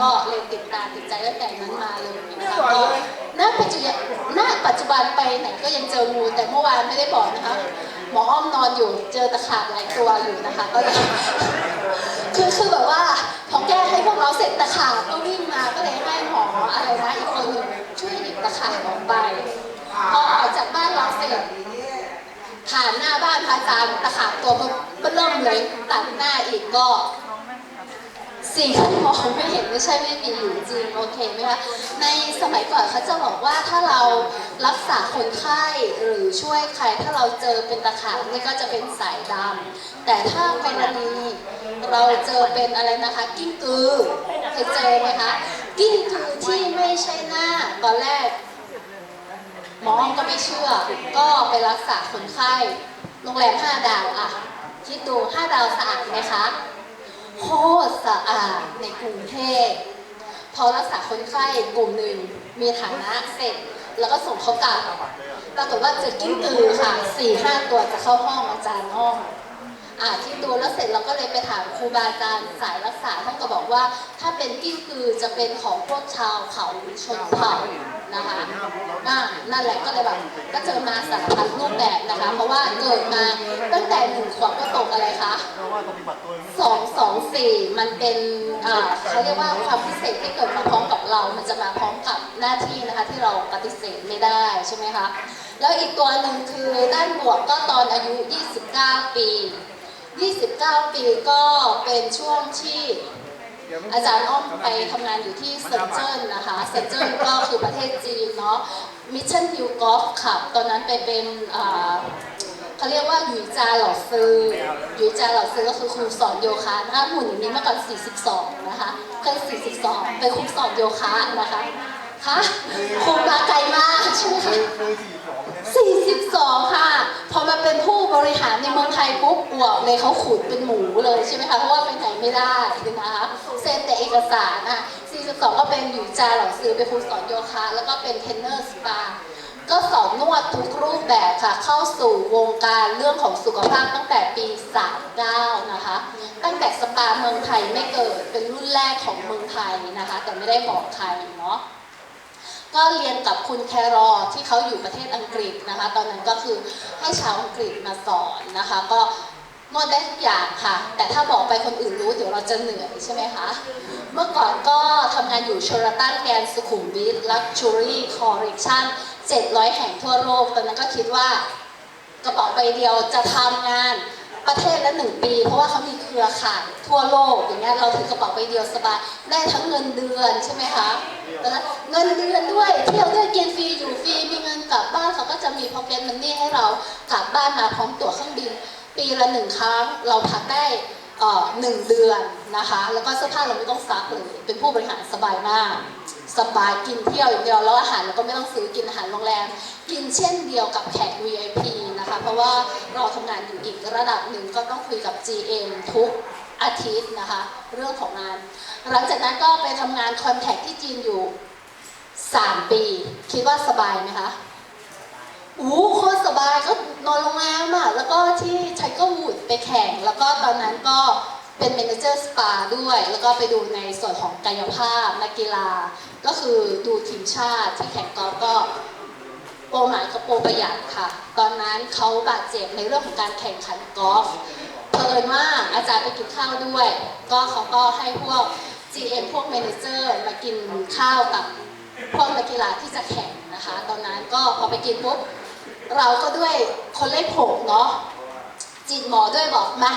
ก็เลยติดตามติดใจตั้งแต่นั้นมาเลยนะคะก็ณปัจจุบันณปัจจุบันไปไหนก็ยังเจองูแต่เมื่อวานไม่ได้บอกนะคะหมออ้อมนอนอยู่เจอตะขาบหลายตัวอยู่นะคะ ก็เลยคือคือแบบว่าพอแก้ให้พวกเราเสร็จตะขาบก็วิ่งมาก็เลยให้หมออะไรนะอีกคนหนึงช่วยหยิบตะขาบออกไปพอออกจากบ้านเราเสร็จผ่านหน้าบ้านพระอาจารย์ตะขาบตัวก็เริ่มเลยตัดหน้าอีกก็ สิ่งที่มองไม่เห็นไม่ใช่ไม่มีอยู่จริงโอเคไหมคะในสมัยก่อนเขาจะบอกว่าถ้าเรารักษาคนไข้หรือช่วยใครถ้าเราเจอเป็นตะขาบนี่ก็จะเป็นสายดำแต่ถ้าเป็นอันนี้เราเจอเป็นอะไรนะคะ กิ้งกือเคยเจอไหมคะกิ้งกือที่ไม่ใช่หน้าตอนแรกหมอก็ไม่เชื่อ ก็ไปรักษาคนไข้โรงแรมห้าดาวอะคิดดูห้าดาวสะอาดไหมคะ โคตรสะอาดในกรุงเทพพอรักษาคนไข้กลุ่มหนึ่งมีฐานะเสร็จ แล้วก็ส่งเขากลับปรากฏว่าเจอกิ้งกือค่ะสี่ห้าตัวจะเข้าห้องอาจารย์ห้องอ่าที่ดูแล้วเสร็จเราก็เลยไปถามครูบาอาจารย์สายรักษาท่านก็บอกว่า ถ้าเป็นกิ้งกือจะเป็นของพวกชาวเขาหรือชนเผ่า นะคะอ่านั่นแหละก็เลยแบบก็เจอมาสารพัดรูปแบบนะคะ เพราะว่าเกิดมาตั้งแต่หนึ่งขวบก็ตกอะไรคะสองสองสี่มันเป็นอ่าเขาเรียกว่าความพิเศษที่เกิดมาพร้อมกับเรา มันจะมาพร้อมกับหน้าที่นะคะที่เราปฏิเสธไม่ได้ใช่ไหมคะแล้วอีกตัวหนึ่งคือด้านบวกก็ตอนอายุ 29 ปี 29 ปีก็เป็นช่วงที่ อาจารย์อ้อมไปทำงานอยู่ที่เซนเจิ้นนะคะเซนเจิ้นก็คือประเทศจีนเนาะมิชชั่นฮิวกอล์ฟขับตอนนั้นไปเป็นอ่าเขาเรียกว่าหยุยจาเหล่าซือหยุยจาเหล่าซือก็คือครูสอนโยคะนะคะหุ่นอย่างนี้เมื่อก่อน 42 นะคะเคย42เป็นครูสอนโยคะนะคะคะครูมาไกลมากใช่ไหมคะ42 ค่ะ พอมาเป็นผู้ บริหารในเมืองไทยปุ๊บอวบเลยเขาขุดเป็นหมูเลยใช่ไหมคะเพราะว่าไปไหนไม่ได้นะคะเซ็นแต่เอกสารอะ42 ก็เป็นอยู่จาเหล่าซื้อเป็นครูสอนโยคะ แล้วก็เป็นเทรนเนอร์สปาก็สอนนวดทุกรูปแบบค่ะ เข้าสู่วงการเรื่องของสุขภาพตั้งแต่ปี 39 นะคะ ตั้งแต่สปาเมืองไทยไม่เกิดเป็นรุ่นแรกของเมืองไทยนะคะ แต่ไม่ได้บอกใครเนาะ ก็เรียนกับคุณแครอที่เขาอยู่ประเทศอังกฤษนะคะ ตอนนั้นก็คือให้ชาวอังกฤษมาสอนนะคะ ก็นวดได้ทุกอย่างค่ะ แต่ถ้าบอกไปคนอื่นรู้เดี๋ยวเราจะเหนื่อยใช่ไหมคะ เมื่อก่อนก็ทำงานอยู่ชลตันแกนสุขุมวิทลักชูรี่คอร์เรคชั่น700 แห่งทั่วโลก ตอนนั้นก็คิดว่ากระเป๋าใบเดียวจะทำงาน ประเทศละหนึ่งปี เพราะว่าเขามีเครือข่ายทั่วโลกอย่างเงี้ยเราถือกระเป๋าใบเดียวสบายได้ทั้งเงินเดือนใช่ไหมคะเงินเดือนด้วยเที่ยวด้วยกินฟรีอยู่ฟรีมีเงินกลับบ้านเขาก็จะมีพ็อกเก็ตมันนี่ให้เรากลับบ้านมาพร้อมตั๋วเครื่องบิน ปีละหนึ่งครั้งเราพักได้เอ่อหนึ่งเดือนนะคะ แล้วก็เสื้อผ้าเราไม่ต้องซักเลยเป็นผู้บริหารสบายมาก สบายกินเที่ยวอย่างเดียวแล้วอาหารเราก็ไม่ต้องซื้อกินอาหารโรงแรม กินเช่นเดียวกับแขก VIP นะคะ เพราะว่าเราทำงานอยู่อีกระดับหนึ่งก็ต้องคุยกับ GM ทุกอาทิตย์นะคะ เรื่องของงาน หลังจากนั้นก็ไปทำงานคอนแทคที่จีนอยู่ 3 ปี คิดว่าสบายไหมคะอู้โคตรสบายก็นอนโรงแรมอะแล้วก็ที่ไทเกอร์วูดไปแข่ง แล้วก็ตอนนั้นก็เป็นเมนเจอร์สปาด้วย แล้วก็ไปดูในส่วนของกายภาพนักกีฬา ก็คือดูทีมชาติที่แข่งกอล์ฟก็ รหมายกับโปรประหยัดค่ะ ตอนนั้นเขาบาดเจ็บในเรื่องของการแข่งขันกอล์ฟเผอิญว่าอาจารย์ไปกินข้าวด้วย ก็เขาก็ให้พวก GM พวกเมนเจอร์มากินข้าวกับพวกนักกีฬาที่จะแข่งนะคะ ตอนนั้นก็พอไปกินปุ๊บเราก็ด้วยคนเล่นผมเนาะจีนหมอด้วยบอกมา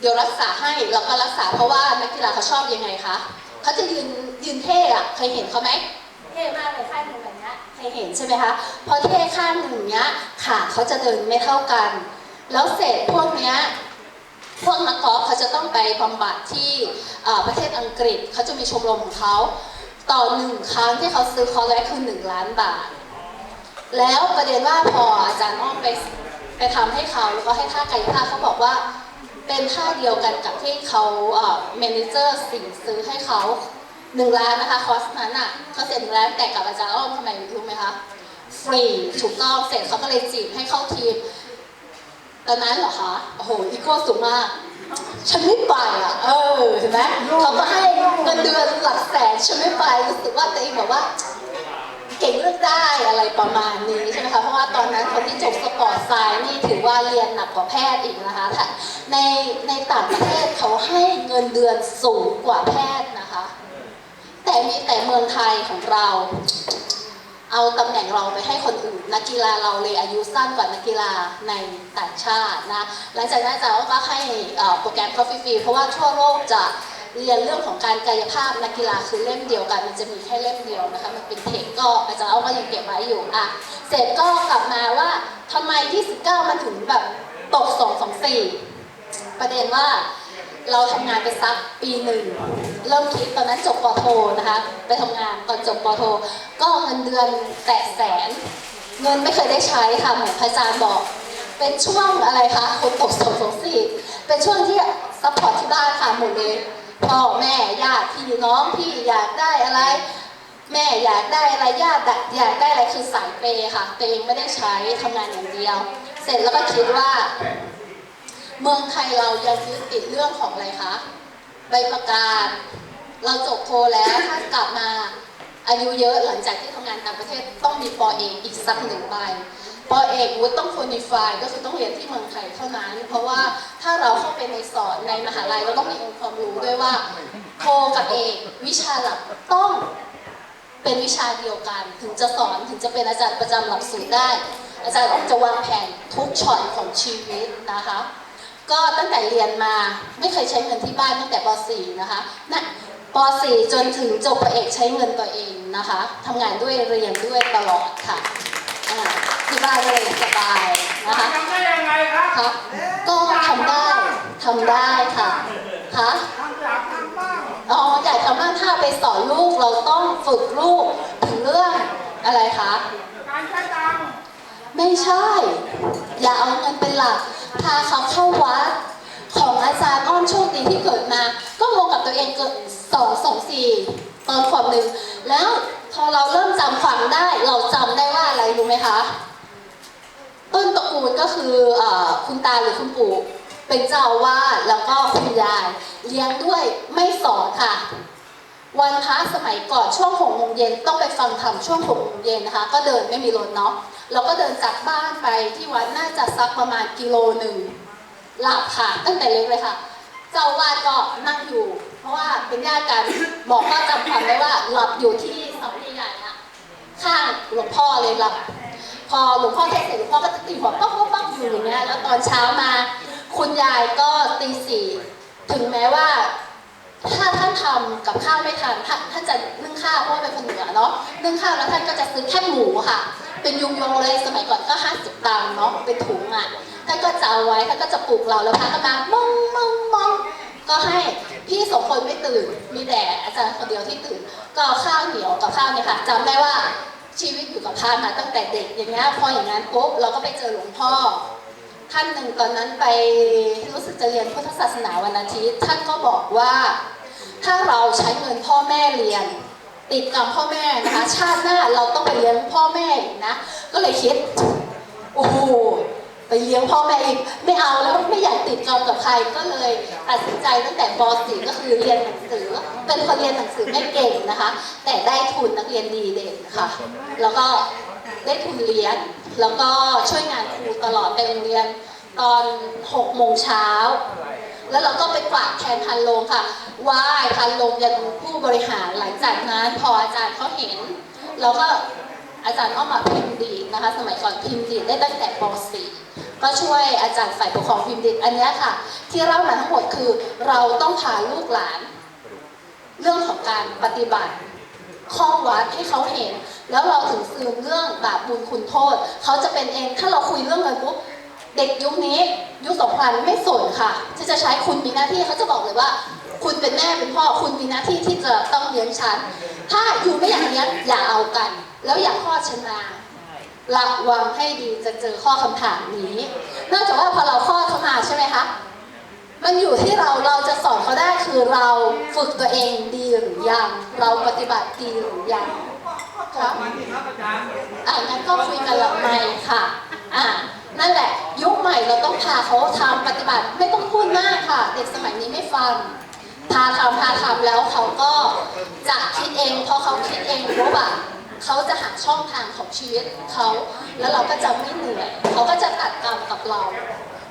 เดี๋ยวรักษาให้แล้วก็รักษาเพราะว่านักกีฬาเขาชอบยังไงคะเขาจะยืนยืนเท่อะเคยเห็นเขาไหม เท่มากเลยข้างหนึ่งแบบเนี้ยเคยเห็นใช่ไหมคะพอเท่ข้างหนึ่งเนี้ยขาเขาจะเดินไม่เท่ากัน แล้วเสร็จพวกเนี้ยพวกนักกอล์ฟเขาจะต้องไปบำบัดที่ประเทศอังกฤษเขาจะมีชมรมของเขาต่อหนึ่งครั้งที่เขาซื้อคอร์สแรกคือหนึ่งล้านบาท แล้วประเด็นว่าพออาจารย์อ้อมไปไปทำให้เขาแล้วก็ให้ท่ากายภาพเขาบอกว่าเป็นท่าเดียวกันกับที่เขาเมนเจอร์สิ่งซื้อให้เขา หนึ่งล้านนะคะคอสนั้นอะเขาเสร็จหนึ่งล้านแต่กับอาจารย์อ้อมทำไมรู้ไหมคะฟรีถูกต้องเสร็จเขาก็เลยจีบให้เข้าทีมตอนนั้นเหรอคะโอ้โหอีโก้สูงมากฉันไม่ไปอะ เออเห็นไหมเขาก็ให้เงินเดือนหลักแสนฉันไม่ไปรู้สึกว่าตัวเองแบบว่า เก่งเลือกได้อะไรประมาณนี้ใช่ไหมคะเพราะว่าตอนนั้นคนที่จบสปอร์ตไซน์นี่ถือว่าเรียนหนักกว่าแพทย์อีกนะคะในในต่างประเทศเขาให้เงินเดือนสูงกว่าแพทย์ แต่มีแต่เมืองไทยของเรา เอาตำแหน่งเราไปให้คนอื่น นักกีฬาเราเลยอายุสั้นกว่านักกีฬาในต่างชาตินะหลังจากนั้นอาจารย์ก็ให้โปรแกรม Coffee Free เพราะว่าทั่วโลกจะเรียนเรื่องของการกายภาพนักกีฬาคือเล่มเดียวกัน มันจะมีแค่เล่มเดียวนะคะ มันเป็นเทคก็อาจารย์เอาก็ยังเก็บไว้อยู่อะเสร็จก็กลับมาว่าทำไมที่19มันถึงแบบตก2 2 4ประเด็นว่า เราทำงานไปสักปีหนึ่งเริ่มคิดตอนนั้นจบปโทนะคะไปทำงานตอนจบปโท ก็เงินเดือนแตะแสน เงินไม่เคยได้ใช้ค่ะเหมือนพระอาจารย์บอก เป็นช่วงอะไรคะคนตกสองสองสี่เป็นช่วงที่ซัพพอร์ตที่บ้านค่ะหมดเลยพ่อแม่ญาติพี่น้องพี่อยากได้อะไร แม่อยากได้อะไรญาติอยากได้อะไรคือสายเปย์ค่ะตัวเองไม่ได้ใช้ทำงานอย่างเดียว เสร็จแล้วก็คิดว่า เมืองไทยเรายังยึดติดเรื่องของอะไรคะใบประกาศ เราจบโทแล้วถ้ากลับมาอายุเยอะหลังจากที่ทำงานต่างประเทศต้องมีปอเอกอีกสักหนึ่งใบปอเอกวุฒิต้องคน i ฟายก็คือต้องเรียนที่เมืองไทยเท่านั้น เพราะว่าถ้าเราเข้าไปในสอนในมหาลัยเราต้องมีองค์ความรู้ด้วยว่าโทกับเอกวิชาหลักต้องเป็นวิชาเดียวกัน ถึงจะสอนถึงจะเป็นอาจารย์ประจำหลักสูตรได้ อาจารย์ต้องจะวางแผนทุกช็อตของชีวิตนะคะ ก็ตั้งแต่เรียนมาไม่เคยใช้เงินที่บ้านตั้งแต่ป .4 นะคะนะป .4 จนถึงจบประเอกใช้เงินตัวเองนะคะทำงานด้วยเรียนด้วยตลอดค่ะอ่าที่บ้านเลยสบายนะคะทำได้ยังไงครับครับก็ทำได้ทำได้ค่ะคะทำอยากทำบ้างอ๋ออยากทำบ้านถ้าไปสอนลูกเราต้องฝึกลูกถึงเรื่องอะไรคะการใช้ตังค์ไม่ใช่ อย่าเอาเงินเป็นหลัก พาเขาเข้าวัดของอาจารย์อ้อนโชคดีที่เกิดมา ก็งงกับตัวเองเกิดสองสองสี่ตอนขวบหนึ่งแล้วพอเราเริ่มจำความได้เราจำได้ว่าอะไรรู้ไหมคะ ต้นตระกูลก็คืออคุณตาหรือคุณปู่เป็นเจ้าวาสแล้วก็คุณยายเลี้ยงด้วยไม่สอนค่ะ วันพระสมัยก่อนช่วงหกโมงเย็นต้องไปฟังธรรมช่วงหกโมงเย็นนะคะ ก็เดินไม่มีรถเนาะเราก็เดินจากบ้านไปที่วัดน่าจะสักประมาณกิโลหนึ่งหลับค่ะตั้งแต่เล็กเลยค่ะ เจ้าวาดก็นั่งอยู่ เพราะว่าเป็นญาติกันบอกว่าจำความได้ว่าหลับอยู่ที่เสาใหญ่อะข้างหลวงพ่อเลยหลับพอหลวงพ่อเทศเสร็จหลวงพ่อก็จะตีหัวป๊อกป๊อกป๊อกอยู่อย่างเงี้ยแล้วตอนเช้ามา คุณยายก็ตีสี่ถึงแม้ว่า ถ้าท่านทำกับข้าวไม่ทันท่านท่านจะนึ่งข้าวเพราะว่าเป็นคนเหนือเนาะนึ่งข้าวแล้วท่านก็จะซื้อแค่หมูค่ะ เป็นยุงยงเลยสมัยก่อนก็ห้าสิบตังค์เนาะเป็นถุงอะท่านก็จะเอาไว้ท่านก็จะปลูกเราแล้วพระก็มามองมองมองก็ให้พี่สองคนไม่ตื่นมีแต่อาจารย์คนเดียวที่ตื่น ก็ข้าวเหนียวกับข้าวเนี่ยค่ะจำได้ว่าชีวิตอยู่กับพระมาตั้งแต่เด็กอย่างเงี้ยพออย่างนั้นปุ๊บเราก็ไปเจอหลวงพ่อ ท่านหนึ่งตอนนั้นไปรู้สึกจะเรียนพุทธศาสนาวันอาทิตย์ ท่านก็บอกว่า ถ้าเราใช้เงินพ่อแม่เรียน ติดกับพ่อแม่นะคะชาติหน้าเราต้องไปเลี้ยงพ่อแม่อีกนะ ก็เลยคิดโอ้โหไปเลี้ยงพ่อแม่อีกไม่เอาแล้วไม่อยากติดกรรมกับใครก็เลยตัดสินใจตั้งแต่ป .4 ก็คือเรียนหนังสือ เป็นคนเรียนหนังสือไม่เก่งนะคะ แต่ได้ทุนนักเรียนดีเด่นค่ะ แล้วก็ ได้ทุนเรียนแล้วก็ช่วยงานครูตลอดไปโรงเรียนตอน6โมงเช้า แล้วเราก็ไปกวาดแทนพันลงค่ะไหว้พันลงยันผู้บริหารหลังจากนั้นพออาจารย์เขาเห็น เราก็อาจารย์เอามาพิมพ์ดีนะคะ สมัยก่อนพิมพ์ดีได้ตั้งแต่ป .4 ก็ช่วยอาจารย์ฝ่ายปกครองพิมพ์ดีอันนี้ค่ะ ที่เล่ามาทั้งหมดคือเราต้องพาลูกหลาน เรื่องของการปฏิบัติ ข้อวัดให้เขาเห็น แล้วเราถึงซึมเรื่องบาปบุญคุณโทษ เขาจะเป็นเองถ้าเราคุยเรื่องเงินปุ๊บเด็กยุคนี้ยุคสองพันไม่สนค่ะ ที่จะใช้คุณมีหน้าที่เขาจะบอกเลยว่า คุณเป็นแม่เป็นพ่อคุณมีหน้าที่ที่จะต้องเลี้ยงฉัน ถ้าอยู่ไม่อยากเลี้ยงอย่าเอากัน แล้วอย่าคลอดฉันมาระวังให้ดีจะเจอข้อคำถามนี้นอกจากว่าพอเราคลอเข้ามาใช่ไหมคะ มันอยู่ที่เราเราจะสอนเขาได้คือเราฝึกตัวเองดีหรือยัง เราปฏิบัติดีหรือยังครับอ่างั้นก็คุยกันหลังไมค์ค่ะอ่านั่นแหละยุคใหม่เราต้องพาเขาทำปฏิบัติไม่ต้องพูดมากค่ะ เด็กสมัยนี้ไม่ฟังพาทำพาทำแล้วเขาก็จะคิดเองเพราะเขาคิดเองรู้ป่ะเขาจะหาช่องทางของชีวิตเขาแล้วเราก็จะไม่เหนื่อยเขาก็จะตัดกรรมกับเรา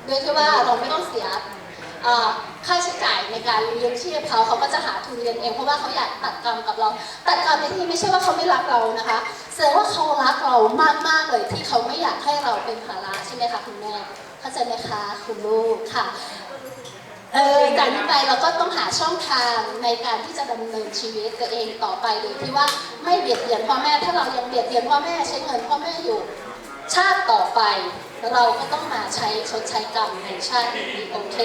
โดยที่ว่าเราไม่ต้องเสีย ค่าใช้จ่ายในการเลี้ยงชีพเขาเขาก็จะหาทุนเรียนเองเพราะว่าเขาอยากตัดกรรมกับเรา ตัดกรรมในที่ไม่ใช่ว่าเขาไม่รักเรานะคะแสดงว่าเขารักเรามากๆเลยที่เขาไม่อยากให้เราเป็นภาระใช่ไหมคะคุณแม่เข้าใจไหมคะคุณลูกค่ะเออจากนี้ไปเราก็ต้องหาช่องทางในการที่จะดำเนินชีวิตตัวเองต่อไปโดยที่ว่าไม่เบียดเบียนพ่อแม่ถ้าเรายังเบียดเบียนพ่อแม่ใช้เงินพ่อแม่อยู่ ชาติต่อไป เราก็ต้องมาใช้ชดใช้กรรมในชาตินี้โอเค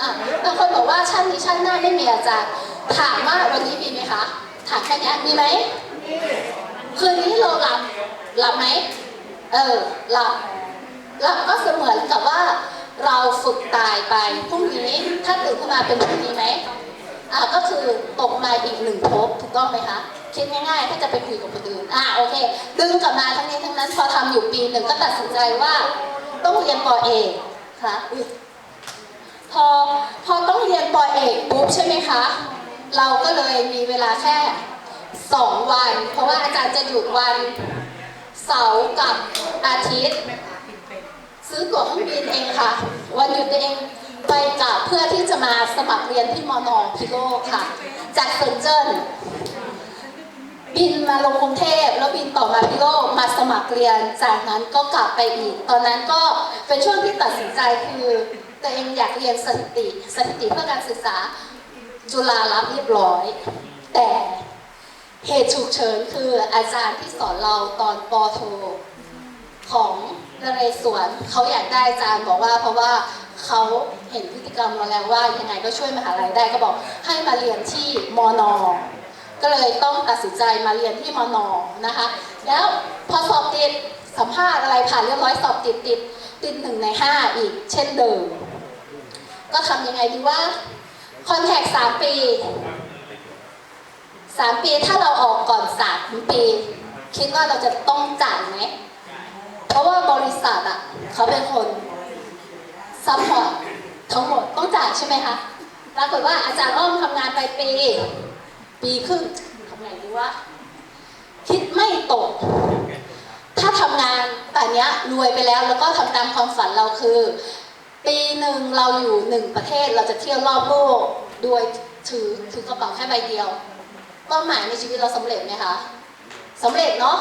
อะบางคนบอกว่าชาตินี้ชาติหน้าไม่มีอาจารย์ถามว่าวันนี้มีไหมคะถามแค่นี้มีไหมคืนนี้เราหลับหลับไหมเออหลับหลับก็เสมือนกับว่าเราฝึกตายไปพรุ่งนี้ถ้าตื่นขึ้นมาเป็นพรุ่งนี้ไหมอ่าก็คือตกมาอีกหนึ่งภพถูกต้องไหมคะ คิดง่ายๆ ถ้าจะไปคุยกับคนอื่นอ่าโอเค ดึงกลับมาทั้งนี้ทั้งนั้นพอทำอยู่ปีหนึ่งก็ตัดสินใจว่า ต้องเรียนปอเอกค่ะพอพอต้องเรียนปอเอกปุ๊บใช่ไหมคะ เราก็เลยมีเวลาแค่สองวัน เพราะว่าอาจารย์จะหยุดวันเสาร์กับอาทิตย์ ซื้อตั๋วเครื่องบินเองค่ะ วันหยุดเองไปกับเพื่อที่จะมาสมัครเรียนที่มอนอพิโลกค่ะ จากเซนเจิ้น บินมาลงกรุงเทพแล้วบินต่อมาพิโลกมาสมัครเรียน จากนั้นก็กลับไปอีก ตอนนั้นก็เป็นช่วงที่ตัดสินใจคือตัวเองอยากเรียนสถิติสถิติเพื่อการศึกษาจุฬารับเรียบร้อย แต่เหตุฉุกเฉินคืออาจารย์ที่สอนเราตอนปอโทของนเรศวรเขาอยากได้อาจารย์บอกว่า เพราะว่าเขาเห็นพฤติกรรมเราแล้วว่ายังไงก็ช่วยมหาลัยได้ก็บอกให้มาเรียนที่มอนอ ก็เลยต้องตัดสินใจมาเรียนที่มอนอนะคะ แล้วพอสอบติดสัมภาษณ์อะไรผ่านเรียบร้อยสอบติดติดติดหนึ่งในห้าอีกเช่นเดิม ก็ทำยังไงดีว่าคอนแทคสามปีสามปีถ้าเราออกก่อนสามปี คิดว่าเราจะต้องจ่ายไหมเพราะว่าบริษัทอะเขาเป็นคนซัพพอร์ตทั้งหมดต้องจ่ายใช่ไหมคะปรากฏว่าอาจารย์อ้อมทำงานไปปี ปีครึ่งทำไงดีวะคิดไม่ตก ถ้าทำงานแต่เนี้ยรวยไปแล้วแล้วก็ทำตามความฝันเราคือ ปีหนึ่งเราอยู่หนึ่งประเทศเราจะเที่ยวรอบโลกโดยถือถือกระเป๋าแค่ใบเดียวเป้าหมายในชีวิตเราสำเร็จไหมคะสำเร็จเนาะ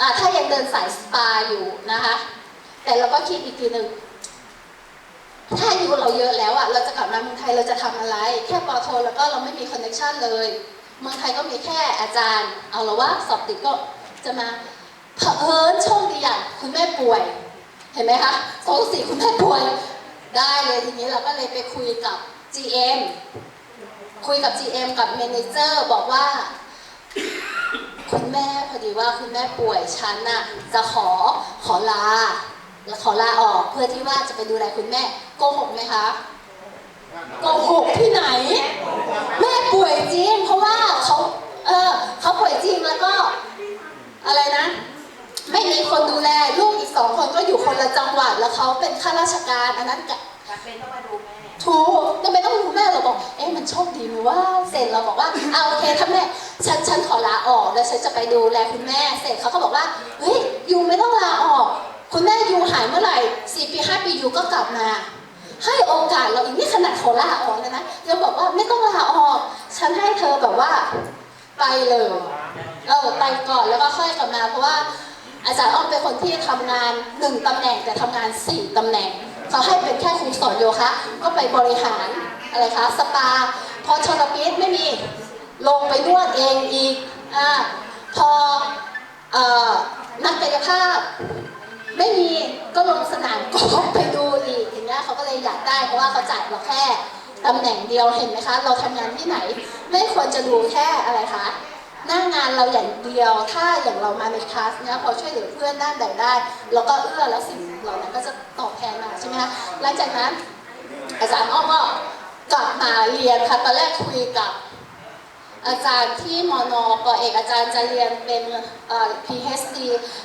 อ่าถ้ายังเดินสายสปาอยู่นะคะ แต่เราก็คิดอีกทีหนึ่งถ้าอายุเราเยอะแล้วอะเราจะกลับมาเมืองไทยเราจะทำอะไร แค่ปอโทแล้วก็เราไม่มีคอนเนคชันเลย เมืองไทยก็มีแค่อาจารย์ เอาละว่าสอบติดก็จะมาเผอิญโชคดีอย่างคุณแม่ป่วย เห็นไหมคะสองสี่คุณแม่ป่วย ได้เลยทีนี้เราก็เลยไปคุยกับ GM คุยกับ GM กับเมเนเจอร์บอกว่า คุณแม่พอดีว่าคุณแม่ป่วยฉันน่ะจะขอขอลาและขอลาออกเพื่อที่ว่าจะไปดูแลคุณแม่โกหกไหมคะโกหกที่ไหน แม่ป่วยจริง เพราะว่าเขาเออเขาป่วยจริงแล้วก็ อะไรนะ ไม่มีคนดูแลลูกอีกสองคนก็อยู่คนละจังหวัดแล้วเขาเป็นข้าราชการอันนั้นกะจำเป็นต้องมาดูแม่ถูกทำไมต้องดูแม่เราบอก เอ๊ะมันโชคดีไหมว่าเสร็จเราบอกว่าเอาโอเคถ้าแม่ฉันฉันขอลาออกแล้วฉันจะไปดูแลคุณแม่ เสร็จเขาก็บอกว่าเฮ้ยยูไม่ต้องลาออก คุณแม่ยูหายเมื่อไหร่สี่ปีห้าปียูก็กลับมาให้โอกาสเราอีกนี่ขนาดเขาลาออกเลยนะยังบอกว่าไม่ต้องลาออก ฉันให้เธอแบบว่าไปเลย เออไปก่อนแล้วก็ค่อยกลับมาเพราะว่าอาจารย์อ้อมเป็นคนที่ทำงานหนึ่งตำแหน่งแต่ทำงานสี่ตำแหน่งเขาให้เป็นแค่ครูสอนโยคะก็ไปบริหารอะไรคะสปา พอชลปิศไม่มีลงไปนวดเองอีกอ่าพอเอ่อนักกายภาพไม่มีก็ลงสนามกอล์ฟไปดูอีกอย่างเงี้ยเขาก็เลยอยากได้เพราะว่าเขาจ่ายเราแค่ตำแหน่งเดียวเห็นไหมคะ เราทำงานที่ไหน ไม่ควรจะดูแค่อะไรคะ หน้างงานเราอย่างเดียว ถ้าอย่างเรามาในคลาสเนี่ยพอช่วยเหลือเพื่อนด้านใดได้เราก็เอื้อแล้วสิ่งเหล่านั้นก็จะตอบแทนมาใช่ไหมคะหลังจากนั้นอาจารย์อ้อมก็กลับมาเรียนค่ะตอนแรกคุยกับอาจารย์ที่มอนอปอเอกอาจารย์จะเรียนเป็นเอ่อ PhD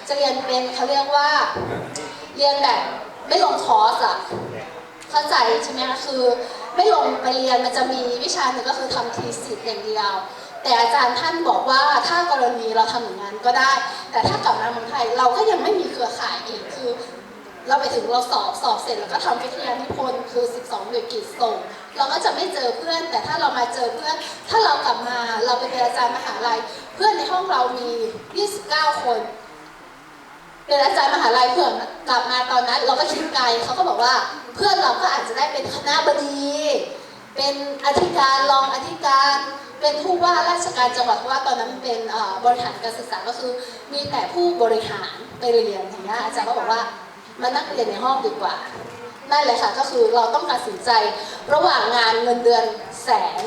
จะเรียนเป็นเขาเรียกว่าเรียนแบบไม่ลงคอร์สอะเข้าใจใช่ไหมคะคือไม่ลงไปเรียนมันจะมีวิชาหนึ่งก็คือทำทีสิทธ์อย่างเดียว แต่อาจารย์ท่านบอกว่าถ้ากรณีเราทำอย่างนั้นก็ได้ แต่ถ้ากลับมาเมืองไทยเราก็ยังไม่มีเครือข่ายอีกคือ เราไปถึงเราสอบสอบเสร็จแล้วก็ทำวิทยานิพนธ์คือ 12หน่วยกิจส่ง เราก็จะไม่เจอเพื่อน แต่ถ้าเรามาเจอเพื่อน ถ้าเรากลับมาเราไปเป็นอาจารย์มหาลัย เพื่อนในห้องเรามี 29 คนเป็นอาจารย์มหาลัยเพื่อนกลับมาตอนนั้น เราก็คิดไกลเขาก็บอกว่าเพื่อนเราก็อาจจะได้เป็นคณะบดี เป็นอธิการรองอธิการ เป็นผู้ว่าราชการจังหวัดเพราะว่าตอนนั้นมันเป็นบริหารการศึกษาก็คือ มีแต่ผู้บริหารไปเรียนอย่างเงี้ยอาจารย์ก็บอกว่ามานั่งเรียนในห้องดีกว่านั่นแหละค่ะก็คือเราต้องตัดสินใจระหว่างงานเงินเดือนแสน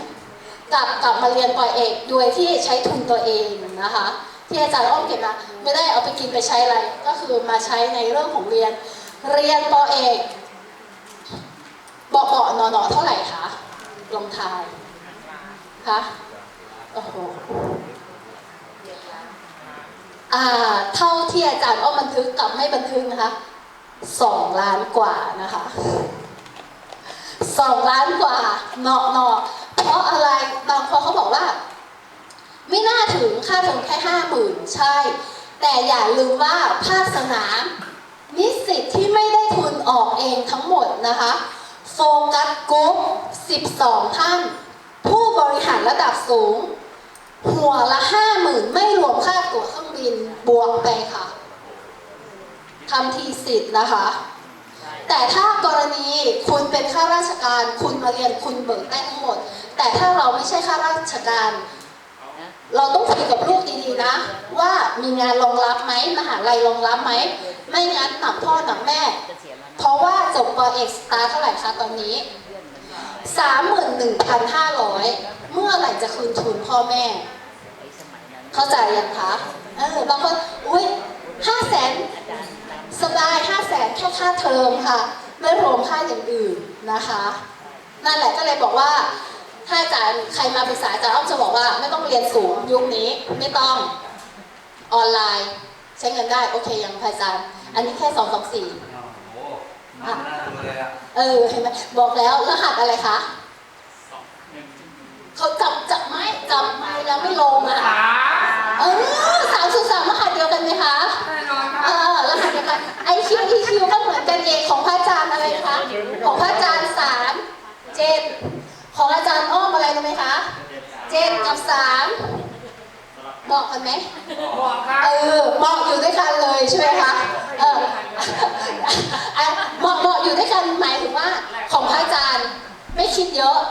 กับกลับมาเรียนปอเอกโดยที่ใช้ทุนตัวเองนะคะที่อาจารย์อ้อมเก็บมาไม่ได้เอาไปกินไปใช้อะไร ก็คือมาใช้ในเรื่องของเรียน เรียนปอเอกบอกบอกนอนอเท่าไหร่คะลองทาย คะโอ้โหเท่าที่อาจารย์อ้อมบันทึกกับไม่บันทึกนะคะสองล้านกว่านะคะสองล้านกว่าเนาะเนาะเพราะอะไรบางคนเขาบอกว่า ไม่น่าถึงค่าเทอมแค่ห้าหมื่นใช่ แต่อย่าลืมว่าภาคสนาม นิสิตที่ไม่ได้ทุนออกเองทั้งหมดนะคะ โฟกัสกรุ๊ป12 ท่าน ผู้บริหารระดับสูง หัวละห้าหมื่นไม่รวมค่าตั๋วเครื่องบินบวกไปค่ะทำทีสิทธ์นะคะ แต่ถ้ากรณีคุณเป็นข้าราชการ คุณมาเรียนคุณเบิกได้ทั้งหมด แต่ถ้าเราไม่ใช่ข้าราชการ เราต้องคุยกับลูกดีๆนะ ว่ามีงานรองรับไหมมหาลัยรองรับไหมไม่งั้นหนักพ่อหนักแม่ เพราะว่าจบปอเอกสตาร์เท่าไหร่คะตอนนี้ 31,500 เมื่อไหร่จะคืนทุนพ่อแม่ เข้าใจยังคะเออบางคนอุ้ยห้าแสนสบายห้าแสนแค่ค่าเทอมค่ะ ไม่รวมค่าอย่างอื่นนะคะ นั่นแหละก็เลยบอกว่า ถ้าอาจารย์ใครมาปรึกษาอาจารย์อ้อมจะบอกว่าไม่ต้องเรียนสูงยุคนี้ไม่ต้องออนไลน์ ใช้เงินได้ โอเคยังพระอาจารย์ อันนี้แค่สองสองสี่ อ้โหน่าดูเลยอะเออเห็นไหมบอกแล้วรหัสอะไรคะเขาจับจับไม้จับไม้แล้วไม่ลงอะขาเออสามสุดสามรหัสเดียวกันไหมคะแน่นอนคเอรับอรหัสเดียวกันไอคิวอีคิวก็เหมือนกันเองของพระอาจารย์อะไรคะของพระอาจารย์สามเจ็ดของอาจารย์อ้อมอะไรรู้ไหมคะเจ็ดกับสามบอกกันไหมบอกครัเอบอเหมาะอยู่ด้วยกันเลยใช่ไหมคะเออ อยู่ด้วยกันหมายถึงว่าของพระอาจารย์ไม่คิดเยอะ